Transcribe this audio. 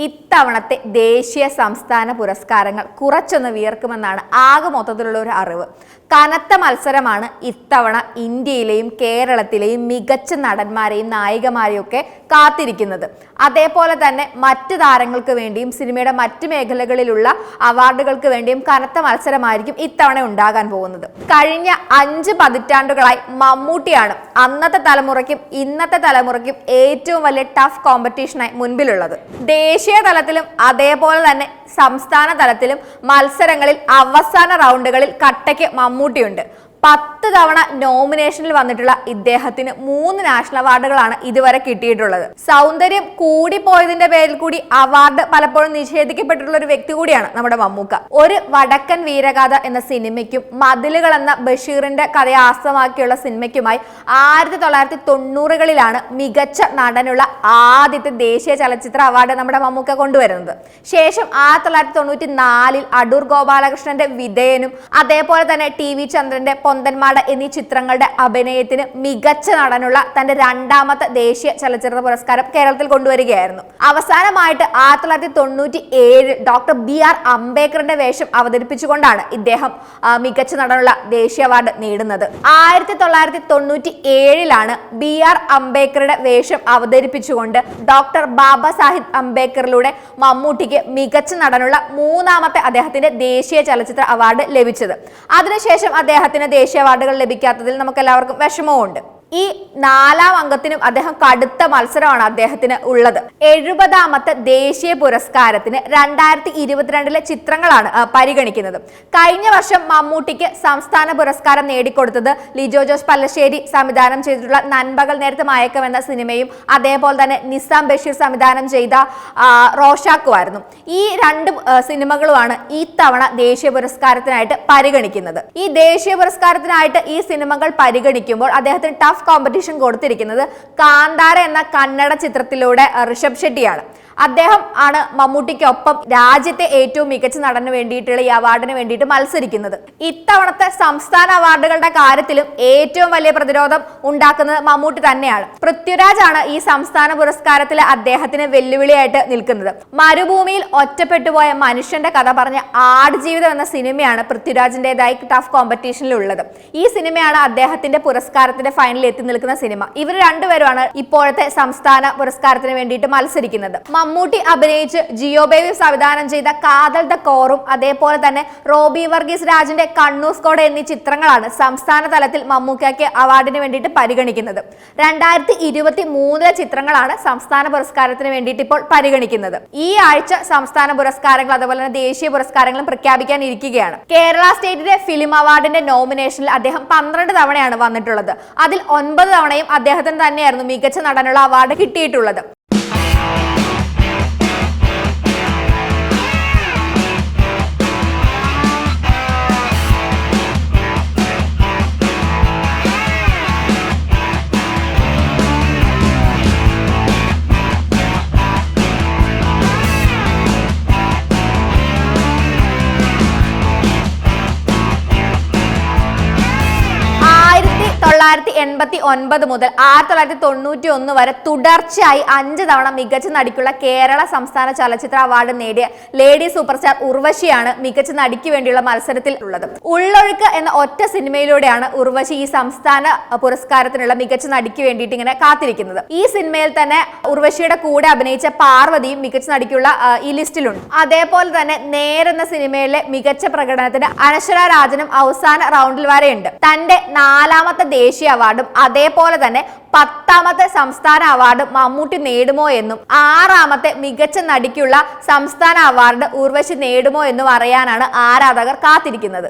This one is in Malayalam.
ഇത്തരം ഇത്തവണത്തെ ദേശീയ സംസ്ഥാന പുരസ്കാരങ്ങൾ കുറച്ചൊന്ന് വിയർക്കുമെന്നാണ് ആകെ മൊത്തത്തിലുള്ള ഒരു അറിവ്. കനത്ത മത്സരമാണ് ഇത്തവണ ഇന്ത്യയിലെയും കേരളത്തിലെയും മികച്ച നടന്മാരെയും നായികമാരെയും ഒക്കെ കാത്തിരിക്കുന്നത്. അതേപോലെ തന്നെ മറ്റ് താരങ്ങൾക്ക് വേണ്ടിയും സിനിമയുടെ മറ്റ് മേഖലകളിലുള്ള അവാർഡുകൾക്ക് വേണ്ടിയും കനത്ത മത്സരമായിരിക്കും ഇത്തവണ ഉണ്ടാകാൻ പോകുന്നത്. കഴിഞ്ഞ അഞ്ച് പതിറ്റാണ്ടുകളായി മമ്മൂട്ടിയാണ് അന്നത്തെ തലമുറയ്ക്കും ഇന്നത്തെ തലമുറയ്ക്കും ഏറ്റവും വലിയ ടഫ് കോമ്പറ്റീഷനായി മുൻപിലുള്ളത്. ദേശീയ തലത്തിലും അതേപോലെ തന്നെ സംസ്ഥാന തലത്തിലും മത്സരങ്ങളിൽ അവസാന റൗണ്ടുകളിൽ കട്ടയ്ക്ക് മമ്മൂട്ടിയുണ്ട്. പത്ത് തവണ നോമിനേഷനിൽ വന്നിട്ടുള്ള ഇദ്ദേഹത്തിന് മൂന്ന് നാഷണൽ അവാർഡുകളാണ് ഇതുവരെ കിട്ടിയിട്ടുള്ളത്. സൗന്ദര്യം കൂടിപ്പോയതിന്റെ പേരിൽ കൂടി അവാർഡ് പലപ്പോഴും നിഷേധിക്കപ്പെട്ടിട്ടുള്ള ഒരു വ്യക്തി കൂടിയാണ് നമ്മുടെ മമ്മൂക്ക. ഒരു വടക്കൻ വീരഗാഥ എന്ന സിനിമയ്ക്കും മതിലുകൾ എന്ന ബഷീറിന്റെ കഥയെ ആസ്തമാക്കിയുള്ള സിനിമയ്ക്കുമായി ആയിരത്തി തൊള്ളായിരത്തി തൊണ്ണൂറുകളിലാണ് മികച്ച നടനുള്ള ആദ്യത്തെ ദേശീയ ചലച്ചിത്ര അവാർഡ് നമ്മുടെ മമ്മൂക്ക കൊണ്ടുവരുന്നത്. ശേഷം ആയിരത്തി തൊള്ളായിരത്തി തൊണ്ണൂറ്റി നാലിൽ അടൂർ ഗോപാലകൃഷ്ണന്റെ വിധേയനും അതേപോലെ തന്നെ ടി വി ചന്ദ്രന്റെ പൊന്തന്മാട എന്നീ ചിത്രങ്ങളുടെ അഭിനയത്തിന് മികച്ച നടനുള്ള തന്റെ രണ്ടാമത്തെ ദേശീയ ചലച്ചിത്ര പുരസ്കാരം കേരളത്തിൽ കൊണ്ടുവരികയായിരുന്നു. അവസാനമായിട്ട് ആയിരത്തി തൊള്ളായിരത്തി തൊണ്ണൂറ്റി ഏഴിൽ ഡോക്ടർ ബി ആർ അംബേദ്കറിന്റെ വേഷം അവതരിപ്പിച്ചുകൊണ്ടാണ് ഇദ്ദേഹം മികച്ച നടനുള്ള ദേശീയ അവാർഡ് നേടുന്നത്. ആയിരത്തി തൊള്ളായിരത്തി തൊണ്ണൂറ്റി ഏഴിലാണ് ബി ആർ അംബേദ്കറുടെ വേഷം അവതരിപ്പിച്ചുകൊണ്ട് ഡോക്ടർ ബാബ സാഹിബ് അംബേദ്കറിലൂടെ മമ്മൂട്ടിക്ക് മികച്ച നടനുള്ള മൂന്നാമത്തെ അദ്ദേഹത്തിന്റെ ദേശീയ ചലച്ചിത്ര അവാർഡ് ലഭിച്ചത്. അതിനുശേഷം അദ്ദേഹത്തിന് ദേശീയ അവാർഡുകൾ ലഭിക്കാത്തതിൽ നമുക്ക് എല്ലാവർക്കും വിഷമവുമുണ്ട്. ഈ നാലാം അംഗത്തിനും അദ്ദേഹം കടുത്ത മത്സരമാണ് അദ്ദേഹത്തിന് ഉള്ളത്. എഴുപതാമത്തെ ദേശീയ പുരസ്കാരത്തിന് രണ്ടായിരത്തി ഇരുപത്തിരണ്ടിലെ ചിത്രങ്ങളാണ് പരിഗണിക്കുന്നത്. കഴിഞ്ഞ വർഷം മമ്മൂട്ടിക്ക് സംസ്ഥാന പുരസ്കാരം നേടിക്കൊടുത്തത് ലിജോ ജോസ് പല്ലശ്ശേരി സംവിധാനം ചെയ്തിട്ടുള്ള നൻപകൽ നേരത്തെ മയക്കം എന്ന സിനിമയും അതേപോലെ തന്നെ നിസാം ബഷീർ സംവിധാനം ചെയ്ത റോഷാക്കുമായിരുന്നു ഈ രണ്ട് സിനിമകളുമാണ് ഈ തവണ ദേശീയ പുരസ്കാരത്തിനായിട്ട് പരിഗണിക്കുന്നത്. ഈ ദേശീയ പുരസ്കാരത്തിനായിട്ട് ഈ സിനിമകൾ പരിഗണിക്കുമ്പോൾ അദ്ദേഹത്തിന് ടഫ് കോമ്പറ്റീഷൻ കൊടുത്തിരിക്കുന്നത് കാന്താര എന്ന കന്നഡ ചിത്രത്തിലൂടെ ഋഷഭ് ഷെട്ടിയാണ്. അദ്ദേഹം ആണ് മമ്മൂട്ടിക്കൊപ്പം രാജ്യത്തെ ഏറ്റവും മികച്ച നടന് വേണ്ടിയിട്ടുള്ള ഈ അവാർഡിന് വേണ്ടിയിട്ട് മത്സരിക്കുന്നത്. ഇത്തവണത്തെ സംസ്ഥാന അവാർഡുകളുടെ കാര്യത്തിലും ഏറ്റവും വലിയ പ്രതിരോധം ഉണ്ടാക്കുന്നത് മമ്മൂട്ടി തന്നെയാണ്. പൃഥ്വിരാജ് ആണ് ഈ സംസ്ഥാന പുരസ്കാരത്തിൽ അദ്ദേഹത്തിന് വെല്ലുവിളിയായിട്ട് നിൽക്കുന്നത്. മരുഭൂമിയിൽ ഒറ്റപ്പെട്ടുപോയ മനുഷ്യന്റെ കഥ പറഞ്ഞ ആടുജീവിതം എന്ന സിനിമയാണ് പൃഥ്വിരാജിന്റെതായി ടഫ് കോമ്പറ്റീഷനിലുള്ളത്. ഈ സിനിമയാണ് അദ്ദേഹത്തിന്റെ പുരസ്കാരത്തിന്റെ ഫൈനലിൽ എത്തി നിൽക്കുന്ന സിനിമ. ഇവർ രണ്ടുപേരുമാണ് ഇപ്പോഴത്തെ സംസ്ഥാന പുരസ്കാരത്തിന് വേണ്ടിയിട്ട് മത്സരിക്കുന്നത്. മമ്മൂട്ടി അഭിനയിച്ച് ജിയോ ബേബി സംവിധാനം ചെയ്ത കാതൽ ദ കോറും അതേപോലെ തന്നെ റോബി വർഗീസ് രാജിന്റെ കണ്ണൂർ സ്കോഡ് എന്നീ ചിത്രങ്ങളാണ് സംസ്ഥാന തലത്തിൽ മമ്മൂക്കയ്ക്ക് അവാർഡിന് വേണ്ടിയിട്ട് പരിഗണിക്കുന്നത്. രണ്ടായിരത്തി ഇരുപത്തി മൂന്നിലെ ചിത്രങ്ങളാണ് സംസ്ഥാന പുരസ്കാരത്തിന് വേണ്ടിയിട്ട് ഇപ്പോൾ പരിഗണിക്കുന്നത്. ഈ ആഴ്ച സംസ്ഥാന പുരസ്കാരങ്ങൾ അതുപോലെ തന്നെ ദേശീയ പുരസ്കാരങ്ങളും പ്രഖ്യാപിക്കാനിരിക്കുകയാണ് കേരള സ്റ്റേറ്റിന്റെ ഫിലിം അവാർഡിന്റെ നോമിനേഷനിൽ അദ്ദേഹം പന്ത്രണ്ട് തവണയാണ് വന്നിട്ടുള്ളത്. അതിൽ ഒൻപത് തവണയും അദ്ദേഹത്തിന് തന്നെയായിരുന്നു മികച്ച നടനുള്ള അവാർഡ് കിട്ടിയിട്ടുള്ളത്. തൊള്ളായിരത്തി എൺപത്തി ഒൻപത് മുതൽ ആയിരത്തി തൊള്ളായിരത്തി തൊണ്ണൂറ്റി ഒന്ന് വരെ തുടർച്ചയായി അഞ്ച് തവണ മികച്ച നടിക്കുള്ള കേരള സംസ്ഥാന ചലച്ചിത്ര അവാർഡ് നേടിയ ലേഡി സൂപ്പർസ്റ്റാർ ഉർവശിയാണ് മികച്ച നടിക്ക് വേണ്ടിയുള്ള മത്സരത്തിൽ ഉള്ളത്. ഉള്ളൊഴുക്ക് എന്ന ഒറ്റ സിനിമയിലൂടെയാണ് ഉർവശി ഈ സംസ്ഥാന പുരസ്കാരത്തിനുള്ള മികച്ച നടിക്ക് വേണ്ടിയിട്ട് ഇങ്ങനെ കാത്തിരിക്കുന്നത്. ഈ സിനിമയിൽ തന്നെ ഉർവശിയുടെ കൂടെ അഭിനയിച്ച പാർവതിയും മികച്ച നടിക്കുള്ള ഈ ലിസ്റ്റിലുണ്ട്. അതേപോലെ തന്നെ നേരെന്ന സിനിമയിലെ മികച്ച പ്രകടനത്തിന് അനശ്വര രാജനും അവസാന റൗണ്ടിൽ വരെയുണ്ട്. തന്റെ നാലാമത്തെ ദേശീയ അവാർഡും അതേപോലെ തന്നെ പത്താമത്തെ സംസ്ഥാന അവാർഡ് മമ്മൂട്ടി നേടുമോ എന്നും ആറാമത്തെ മികച്ച നടിക്കുള്ള സംസ്ഥാന അവാർഡ് ഉർവശി നേടുമോ എന്നും അറിയാനാണ് ആരാധകർ കാത്തിരിക്കുന്നത്.